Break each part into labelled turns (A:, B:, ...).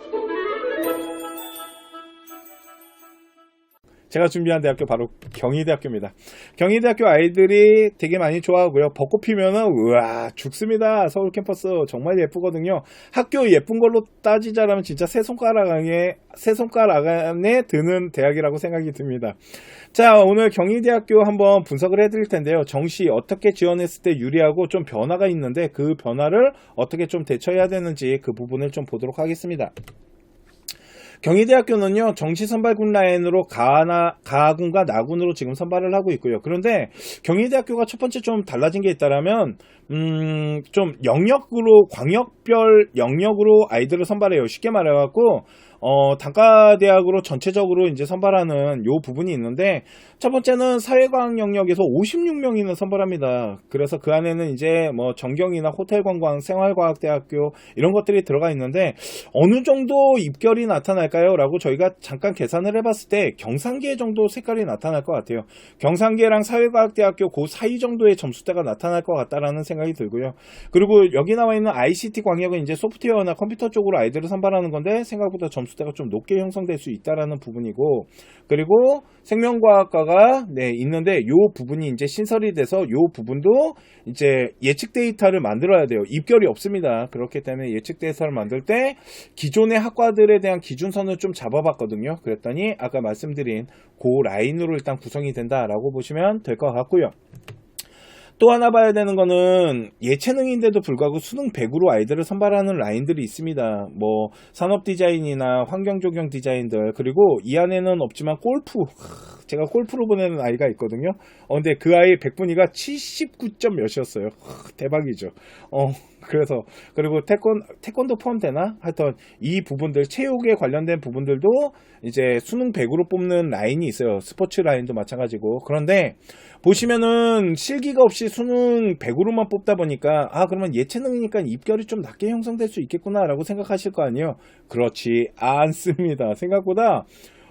A: Thank you. 제가 준비한 대학교 바로 경희대학교입니다. 경희대학교 아이들이 되게 많이 좋아하고요. 벚꽃 피면은 우와 죽습니다. 서울 캠퍼스 정말 예쁘거든요. 학교 예쁜 걸로 따지자라면 진짜 세 손가락 안에 세 손가락 안에 드는 대학이라고 생각이 듭니다. 자 오늘 경희대학교 한번 분석을 해드릴 텐데요. 정시 어떻게 지원했을 때 유리하고 좀 변화가 있는데 그 변화를 어떻게 좀 대처해야 되는지 그 부분을 좀 보도록 하겠습니다. 경희대학교는요 정시 선발군 라인으로 가나 가군과 나군으로 지금 선발을 하고 있고요. 그런데 경희대학교가 첫 번째 좀 달라진 게 있다라면 음좀 영역으로 광역별 영역으로 아이들을 선발해요. 쉽게 말해갖고 어, 단과 대학으로 전체적으로 이제 선발하는 요 부분이 있는데, 첫 번째는 사회과학 영역에서 56명이나 선발합니다. 그래서 그 안에는 이제 뭐 전경이나 호텔관광, 생활과학대학교 이런 것들이 들어가 있는데, 어느 정도 입결이 나타날까요? 라고 저희가 잠깐 계산을 해봤을 때 경상계 정도 색깔이 나타날 것 같아요. 경상계랑 사회과학대학교 그 사이 정도의 점수대가 나타날 것 같다라는 생각이 들고요. 그리고 여기 나와 있는 ICT 광역은 이제 소프트웨어나 컴퓨터 쪽으로 아이들을 선발하는 건데, 생각보다 점수 대가 좀 높게 형성될 수 있다라는 부분이고 그리고 생명과학과가 네 있는데 요 부분이 이제 신설이 돼서 요 부분도 이제 예측 데이터를 만들어야 돼요. 입결이 없습니다. 그렇기 때문에 예측 데이터를 만들 때 기존의 학과들에 대한 기준선을 좀 잡아봤거든요. 그랬더니 아까 말씀드린 그 라인으로 일단 구성이 된다라고 보시면 될 것 같고요. 또 하나 봐야 되는 거는 예체능인데도 불구하고 수능 100으로 아이들을 선발하는 라인들이 있습니다. 뭐 산업 디자인이나 환경 조경 디자인들 그리고 이 안에는 없지만 골프 제가 골프로 보내는 아이가 있거든요. 어, 근데 그 아이 100분위가 79점 몇이었어요. 대박이죠. 어, 그래서 그리고 태권 태권도 포함되나? 하여튼 이 부분들 체육에 관련된 부분들도 이제 수능 100으로 뽑는 라인이 있어요. 스포츠 라인도 마찬가지고. 그런데 보시면은 실기가 없이 수능 100으로만 뽑다 보니까 아 그러면 예체능이니까 입결이 좀 낮게 형성될 수 있겠구나라고 생각하실 거 아니에요. 그렇지 않습니다. 생각보다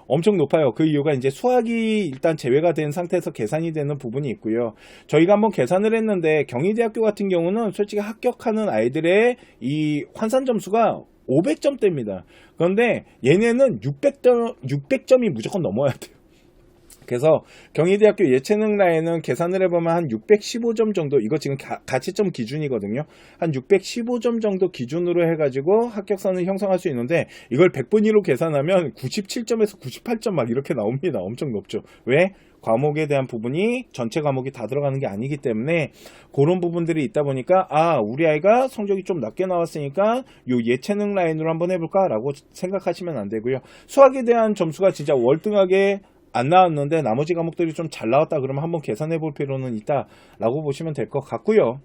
A: 엄청 높아요. 그 이유가 이제 수학이 일단 제외가 된 상태에서 계산이 되는 부분이 있고요. 저희가 한번 계산을 했는데 경희대학교 같은 경우는 솔직히 합격하는 아이들의 이 환산 점수가 500점대입니다. 그런데 얘네는 600점, 600점이 무조건 넘어야 돼요. 그래서 경희대학교 예체능 라인은 계산을 해보면 한 615점 정도 이거 지금 가, 가치점 기준이거든요. 한 615점 정도 기준으로 해가지고 합격선을 형성할 수 있는데 이걸 100분위로 계산하면 97점에서 98점 막 이렇게 나옵니다. 엄청 높죠. 왜? 과목에 대한 부분이 전체 과목이 다 들어가는 게 아니기 때문에 그런 부분들이 있다 보니까 아 우리 아이가 성적이 좀 낮게 나왔으니까 요 예체능 라인으로 한번 해볼까 라고 생각하시면 안 되고요. 수학에 대한 점수가 진짜 월등하게 안 나왔는데 나머지 과목들이 좀 잘 나왔다 그러면 한번 계산해 볼 필요는 있다라고 보시면 될 것 같고요.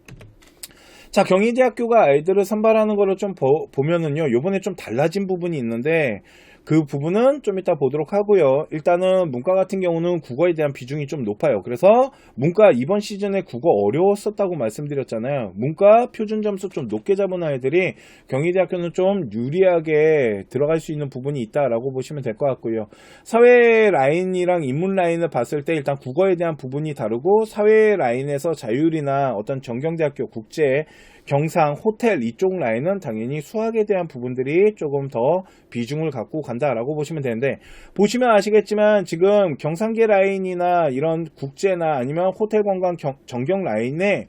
A: 자, 경희대학교가 아이들을 선발하는 거를 좀 보, 보면은요, 요번에 좀 달라진 부분이 있는데, 그 부분은 좀 이따 보도록 하고요. 일단은 문과 같은 경우는 국어에 대한 비중이 좀 높아요. 그래서 문과 이번 시즌에 국어 어려웠었다고 말씀드렸잖아요. 문과 표준 점수 좀 높게 잡은 아이들이 경희대학교는 좀 유리하게 들어갈 수 있는 부분이 있다라고 보시면 될 것 같고요. 사회 라인이랑 인문 라인을 봤을 때 일단 국어에 대한 부분이 다르고 사회 라인에서 자율이나 어떤 정경대학교 국제 경상, 호텔 이쪽 라인은 당연히 수학에 대한 부분들이 조금 더 비중을 갖고 간다라고 보시면 되는데 보시면 아시겠지만 지금 경상계 라인이나 이런 국제나 아니면 호텔 관광 경, 정경 라인에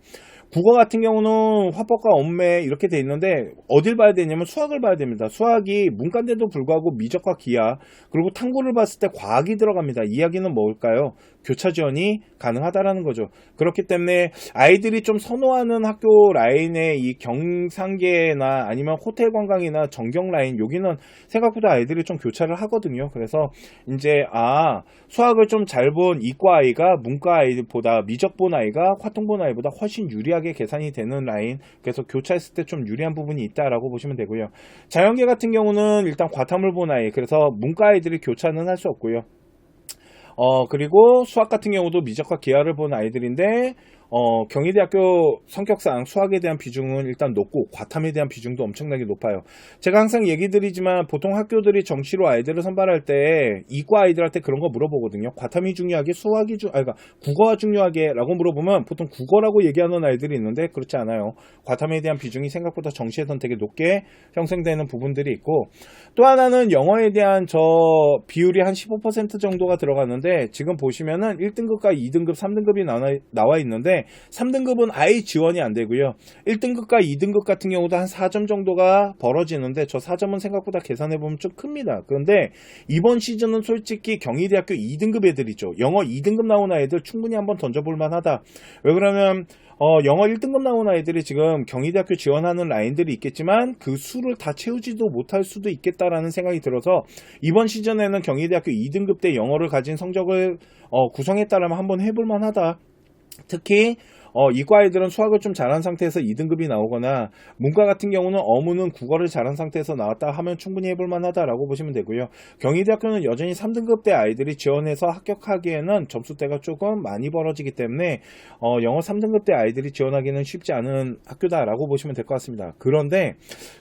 A: 국어 같은 경우는 화법과 엄매 이렇게 돼 있는데 어딜 봐야 되냐면 수학을 봐야 됩니다. 수학이 문과인데도 불구하고 미적과 기하 그리고 탐구를 봤을 때 과학이 들어갑니다. 이야기는 뭘까요? 교차 지원이 가능하다라는 거죠. 그렇기 때문에 아이들이 좀 선호하는 학교 라인의 이 경상계나 아니면 호텔 관광이나 정경 라인 여기는 생각보다 아이들이 좀 교차를 하거든요. 그래서 이제 아 수학을 좀 잘 본 이과 아이가 문과 아이보다 미적 본 아이가 화통 본 아이보다 훨씬 유리하게 계산이 되는 라인 그래서 교차했을 때 좀 유리한 부분이 있다라고 보시면 되고요. 자연계 같은 경우는 일단 과탐을 본 아이 그래서 문과 아이들이 교차는 할 수 없고요. 어, 그리고 수학 같은 경우도 미적과 기하를 본 아이들인데, 어, 경희대학교 성격상 수학에 대한 비중은 일단 높고 과탐에 대한 비중도 엄청나게 높아요. 제가 항상 얘기 드리지만 보통 학교들이 정시로 아이들을 선발할 때 이과 아이들한테 그런 거 물어보거든요. 과탐이 중요하게 수학이 중, 아, 그러니까 국어가 중요하게라고 물어보면 보통 국어라고 얘기하는 아이들이 있는데 그렇지 않아요. 과탐에 대한 비중이 생각보다 정시에선 되게 높게 형성되는 부분들이 있고 또 하나는 영어에 대한 저 비율이 한 15% 정도가 들어갔는데 지금 보시면은 1등급과 2등급, 3등급이 나와, 나와 있는데 3등급은 아예 지원이 안 되고요. 1등급과 2등급 같은 경우도 한 4점 정도가 벌어지는데 저 4점은 생각보다 계산해 보면 좀 큽니다. 그런데 이번 시즌은 솔직히 경희대학교 2등급 애들이죠. 영어 2등급 나온 아이들 충분히 한번 던져볼 만하다. 왜 그러면 어, 영어 1등급 나온 아이들이 지금 경희대학교 지원하는 라인들이 있겠지만 그 수를 다 채우지도 못할 수도 있겠다라는 생각이 들어서 이번 시즌에는 경희대학교 2등급 때 영어를 가진 성적을 어, 구성했다라면 한번 해볼 만하다. 특히 어, 이과 아이들은 수학을 좀 잘한 상태에서 2등급이 나오거나 문과 같은 경우는 어무는 국어를 잘한 상태에서 나왔다 하면 충분히 해볼 만하다라고 보시면 되고요. 경희대학교는 여전히 3등급 대 아이들이 지원해서 합격하기에는 점수대가 조금 많이 벌어지기 때문에 어, 영어 3등급 대 아이들이 지원하기는 쉽지 않은 학교다라고 보시면 될 것 같습니다. 그런데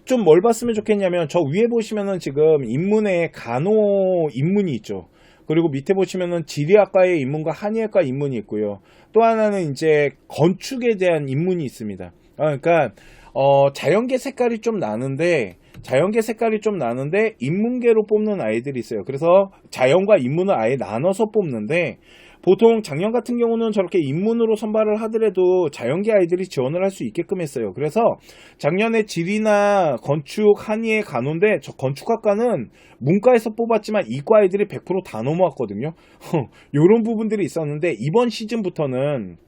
A: 좀 뭘 봤으면 좋겠냐면 저 위에 보시면은 지금 인문에 간호 인문이 있죠. 그리고 밑에 보시면은 지리학과의 인문과 한의학과 인문이 있고요. 또 하나는 이제 건축에 대한 인문이 있습니다. 어, 그러니까 어, 자연계 색깔이 좀 나는데 자연계 색깔이 좀 나는데 인문계로 뽑는 아이들이 있어요. 그래서 자연과 인문을 아예 나눠서 뽑는데 보통 작년 같은 경우는 저렇게 인문으로 선발을 하더라도 자연계 아이들이 지원을 할 수 있게끔 했어요. 그래서 작년에 지리나 건축, 한의에 가는데 저 건축학과는 문과에서 뽑았지만 이과 아이들이 100%다 넘어왔거든요. 이런 부분들이 있었는데 이번 시즌부터는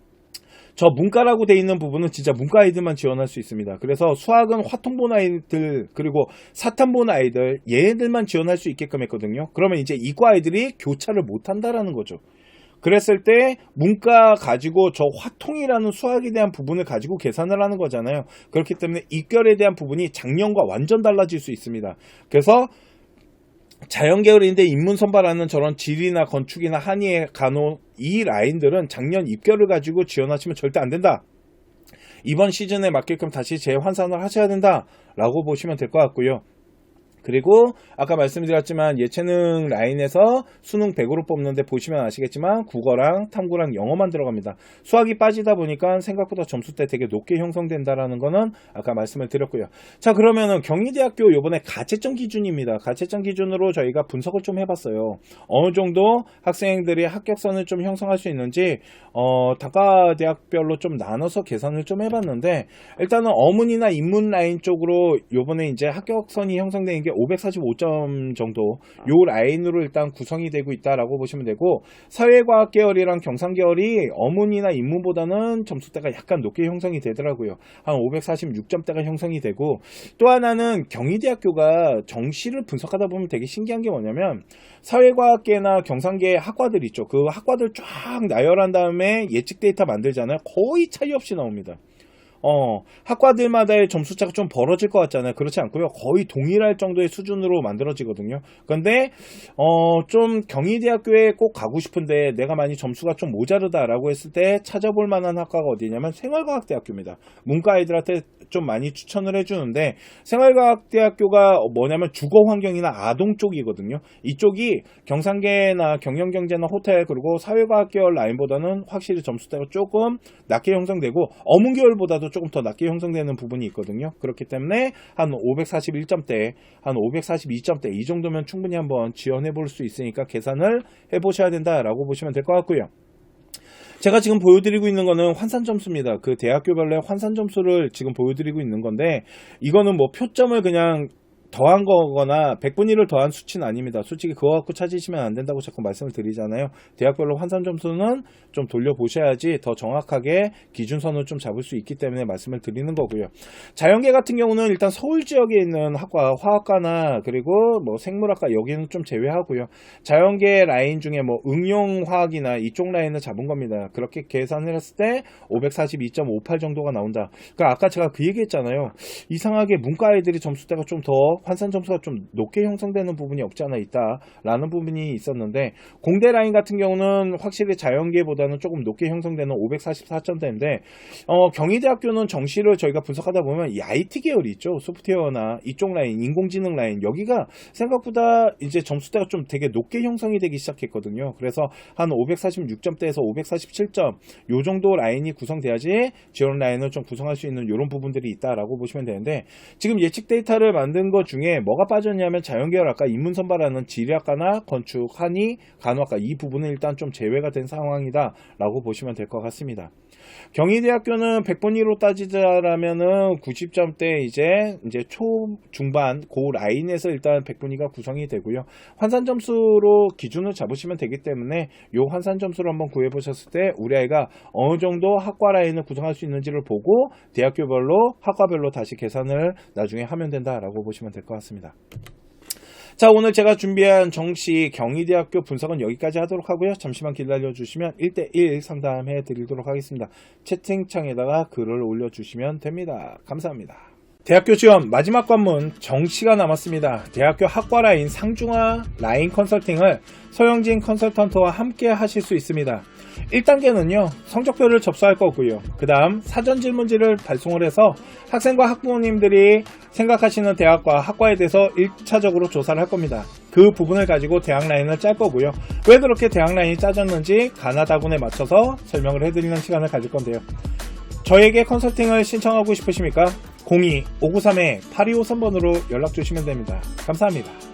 A: 저 문과라고 돼 있는 부분은 진짜 문과 아이들만 지원할 수 있습니다. 그래서 수학은 화통 본 아이들 그리고 사탄 본 아이들 얘들만 지원할 수 있게끔 했거든요. 그러면 이제 이과 아이들이 교차를 못 한다라는 거죠. 그랬을 때 문과 가지고 저 화통이라는 수학에 대한 부분을 가지고 계산을 하는 거잖아요. 그렇기 때문에 입결에 대한 부분이 작년과 완전 달라질 수 있습니다. 그래서 자연계열인데 인문 선발하는 저런 지리나 건축이나 한의의 간호 이 라인들은 작년 입결을 가지고 지원하시면 절대 안 된다. 이번 시즌에 맞게끔 다시 재환산을 하셔야 된다라고 보시면 될 것 같고요. 그리고 아까 말씀드렸지만 예체능 라인에서 수능 100으로 뽑는데 보시면 아시겠지만 국어랑 탐구랑 영어만 들어갑니다. 수학이 빠지다 보니까 생각보다 점수대 되게 높게 형성된다라는 거는 아까 말씀을 드렸고요. 자 그러면은 경희대학교 요번에 가채점 기준입니다. 가채점 기준으로 저희가 분석을 좀 해봤어요. 어느 정도 학생들이 합격선을 좀 형성할 수 있는지 어, 단과대학별로 좀 나눠서 계산을 좀 해봤는데 일단은 어문이나 인문 라인 쪽으로 요번에 이제 합격선이 형성된 게 545점 정도 요 라인으로 일단 구성이 되고 있다라고 보시면 되고 사회과학 계열이랑 경상 계열이 어문이나 인문보다는 점수대가 약간 높게 형성이 되더라고요. 한 546점대가 형성이 되고 또 하나는 경희대학교가 정시를 분석하다 보면 되게 신기한 게 뭐냐면 사회과학계나 경상계 학과들 있죠. 그 학과들 쫙 나열한 다음에 예측 데이터 만들잖아요. 거의 차이 없이 나옵니다. 어, 학과들마다의 점수 차가 좀 벌어질 것 같잖아요. 그렇지 않고요. 거의 동일할 정도의 수준으로 만들어지거든요. 그런데, 어, 좀 경희대학교에 꼭 가고 싶은데 내가 많이 점수가 좀 모자르다라고 했을 때 찾아볼 만한 학과가 어디냐면 생활과학대학교입니다. 문과 아이들한테 좀 많이 추천을 해주는데 생활과학대학교가 뭐냐면 주거 환경이나 아동 쪽이거든요. 이쪽이 경상계나 경영경제나 호텔 그리고 사회과학 계열 라인보다는 확실히 점수대가 조금 낮게 형성되고 어문 계열보다도 조금 더 낮게 형성되는 부분이 있거든요. 그렇기 때문에 한 541점대, 한 542점대 이 정도면 충분히 한번 지원해 볼 수 있으니까 계산을 해 보셔야 된다라고 보시면 될 것 같고요. 제가 지금 보여드리고 있는 거는 환산 점수입니다. 그 대학교별로의 환산 점수를 지금 보여드리고 있는 건데 이거는 뭐 표점을 그냥 더한 거거나 100분의 1을 더한 수치는 아닙니다. 솔직히 그거 갖고 찾으시면 안 된다고 자꾸 말씀을 드리잖아요. 대학별로 환산 점수는 좀 돌려보셔야지 더 정확하게 기준선을 좀 잡을 수 있기 때문에 말씀을 드리는 거고요. 자연계 같은 경우는 일단 서울 지역에 있는 학과, 화학과나 그리고 뭐 생물학과 여기는 좀 제외하고요. 자연계 라인 중에 뭐 응용화학이나 이쪽 라인을 잡은 겁니다. 그렇게 계산을 했을 때 542.58 정도가 나온다. 그러니까 아까 제가 그 얘기 했잖아요. 이상하게 문과 아이들이 점수대가 좀더 환산 점수가 좀 높게 형성되는 부분이 없지 않아 있다라는 부분이 있었는데 공대 라인 같은 경우는 확실히 자연계보다는 조금 높게 형성되는 544점대인데 어, 경희대학교는 정시를 저희가 분석하다 보면 이 IT 계열이 있죠. 소프트웨어나 이쪽 라인 인공지능 라인. 여기가 생각보다 이제 점수대가 좀 되게 높게 형성이 되기 시작했거든요. 그래서 한 546점대에서 547점 요 정도 라인이 구성돼야지 지원 라인을 좀 구성할 수 있는 이런 부분들이 있다라고 보시면 되는데 지금 예측 데이터를 만든 것 중에 뭐가 빠졌냐면 자연계열 아까 인문선발하는 지리학과나 건축, 한의, 간호학과 이 부분은 일단 좀 제외가 된 상황이다라고 보시면 될 것 같습니다. 경희대학교는 100분위로 따지자라면은 90점대 이제 이제 초 중반 고 라인에서 일단 100분위가 구성이 되고요. 환산 점수로 기준을 잡으시면 되기 때문에 요 환산 점수를 한번 구해 보셨을 때 우리 아이가 어느 정도 학과 라인을 구성할 수 있는지를 보고 대학교별로 학과별로 다시 계산을 나중에 하면 된다라고 보시면 될 것 같습니다. 자, 오늘 제가 준비한 정시 경희대학교 분석은 여기까지 하도록 하고요. 잠시만 기다려 주시면 1대1 상담해 드리도록 하겠습니다. 채팅창에다가 글을 올려 주시면 됩니다. 감사합니다. 대학교 지원 마지막 관문 정시가 남았습니다. 대학교 학과 라인 상중하 라인 컨설팅을 서영진 컨설턴트와 함께 하실 수 있습니다. 1단계는요, 성적표를 접수할 거고요. 그 다음 사전 질문지를 발송을 해서 학생과 학부모님들이 생각하시는 대학과 학과에 대해서 1차적으로 조사를 할 겁니다. 그 부분을 가지고 대학 라인을 짤 거고요. 왜 그렇게 대학 라인이 짜졌는지 가나다군에 맞춰서 설명을 해드리는 시간을 가질 건데요. 저에게 컨설팅을 신청하고 싶으십니까? 02-593-8253번으로 연락 주시면 됩니다. 감사합니다.